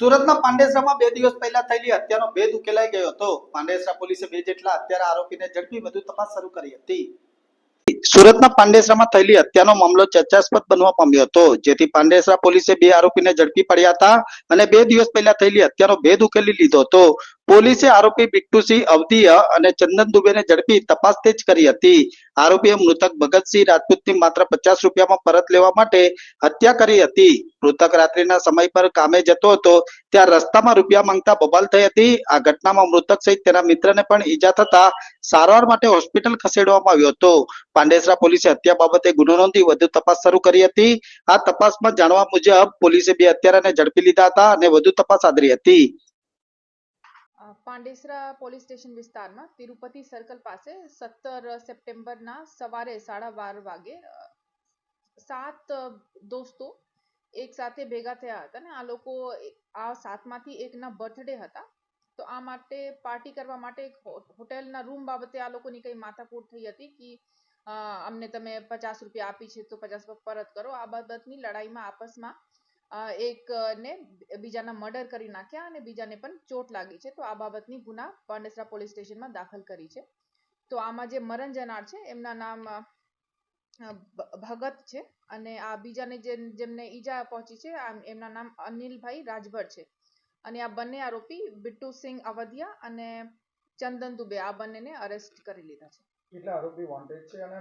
સુરતના પાંડેસરામાં બે દિવસ પહેલા થયેલી હત્યાનો ભેદ ઉકેલાઈ ગયો હતો. પાંડેસરા પોલીસે બે જેટલા હત્યારા આરોપીને ઝડપી વધુ તપાસ શરૂ કરી હતી. સુરતના પાંડેસરામાં થયેલી હત્યાનો મામલો ચર્ચાસ્પદ બનવા પામ્યો હતો, જેથી પાંડેસરા પોલીસે બે આરોપીને ઝડપી પડ્યા હતા અને બે દિવસ પહેલા થયેલી હત્યાનો ભેદ ઉકેલી લીધો હતો. પોલીસે આરોપી બિટ્ટુસિંહ અવધિય અને ચંદન દુબેને ઝડપી તપાસ તેજ કરી હતી. આરોપીએ મૃતક ભગતસિંહ રાજપૂતની માત્ર પચાસ રૂપિયામાં પરત લેવા માટે હત્યા કરી હતી. મૃતક રાત્રિના સમય પર કામે જતો હતો, ત્યાં રસ્તામાં રૂપિયા માંગતા બબાલ થઈ હતી. આ ઘટનામાં મૃતક સહિત તેના મિત્રને પણ ઈજા થતા સારવાર માટે હોસ્પિટલ ખસેડવામાં આવ્યો હતો. પાંડેસરા પોલીસે હત્યા બાબતે ગુનો નોંધી વધુ તપાસ શરૂ કરી હતી. આ તપાસમાં જાણવા મુજબ પોલીસે બે હત્યારાને ઝડપી લીધા હતા અને વધુ તપાસ આદરી હતી. પાંડેસરા પોલીસ સ્ટેશન વિસ્તારમાં તિરુપતિ સર્કલ પાસે સત્તર સપ્ટેમ્બરના સવારે સાડા બાર વાગે સાત દોસ્તો એક સાથે ભેગા થયા હતા અને આ લોકો આ સાતમાંથી એકના બર્થડે હતા. તો આ માટે પાર્ટી કરવા માટે એક હોટેલના રૂમ બાબતે આ લોકોની કંઈ માથાકૂટ થઈ હતી કે અમને તમે પચાસ રૂપિયા આપી છે તો પચાસ પરત કરો. આ બાબતની લડાઈમાં આપસમાં એક ને બીજાના મર્ડર કરી નાખ્યા અને બીજાને પણ ચોટ લાગી છે. તો આ બાબતની ગુના પાંડેસરા પોલીસ સ્ટેશનમાં દાખલ કરી છે. તો આમાં જે મરણ જનાર છે, એમના નામ ભગત છે. અને આ બીજાને જેમને ઈજા પહોંચી છે એમના નામ અનિલભાઈ રાજભર છે. અને આ બંને આરોપી બિટ્ટુસિંહ અવધિયા અને ચંદન દુબે આ બંનેને અરેસ્ટ કરી લીધા છે. કેટલા આરોપી વોન્ટેડ છે અને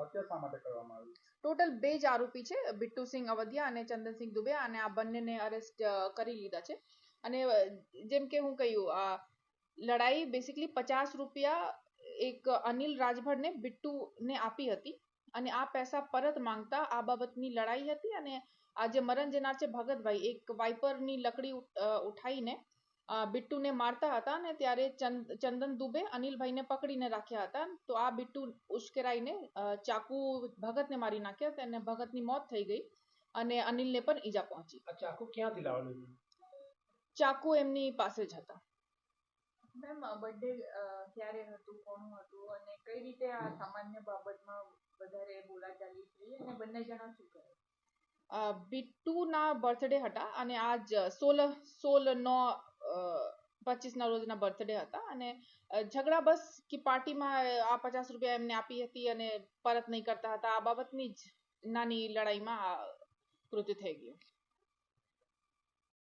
હત્યા શા માટે કરવામાં આવી? ટોટલ બે જ આરોપી છે બિટ્ટુસિંહ અવધિયા અને ચંદનસિંહ દુબે, અને આ બંનેને અરેસ્ટ કરી લીધા છે. અને જેમ કે હું કહ્યું, આ લડાઈ બેસિકલી પચાસ રૂપિયા એક અનિલ રાજભરને બિટ્ટુને આપી હતી. અને આ પૈસા પરત માંગતા આ બાબતની લડાઈ હતી અને આ જે મરણ જનાર છે ભગતભાઈ, એક વાઇપરની લકડી ઉઠાઈને બિટ્ટુને મારતા હતા ને ત્યારે ચંદન દુબે અનિલભાઈને પકડીને રાખ્યા હતા. તો આ બિટ્ટુ ઉશ્કેરાઈને ચાકુ ભગતને મારી નાખ્યા તેને ભગતની મોત થઈ ગઈ અને અનિલને પણ ઈજા પહોંચી. ચાકુ ક્યાંથી લાવેલું ચાકુ એમની પાસે જ હતા. મેમ બર્થડે ક્યારે હતું કોનું હતું અને કઈ રીતે આ સામાન્ય બાબતમાં વધારે બોલાચાલી થઈ અને બંને જણા શું કરે? બિટ્ટુના બર્થડે હતા અને આજ સોળ સોળ નો પચીસ ના રોજના બર્થડે હતા અને ઝઘડા બસ કે પાર્ટીમાં આ પચાસ રૂપિયા એમને આપી હતી અને પરત નહીં કરતા હતા. આ બાબતની જ નાની લડાઈમાં આ કૃત્ય થઈ ગયું.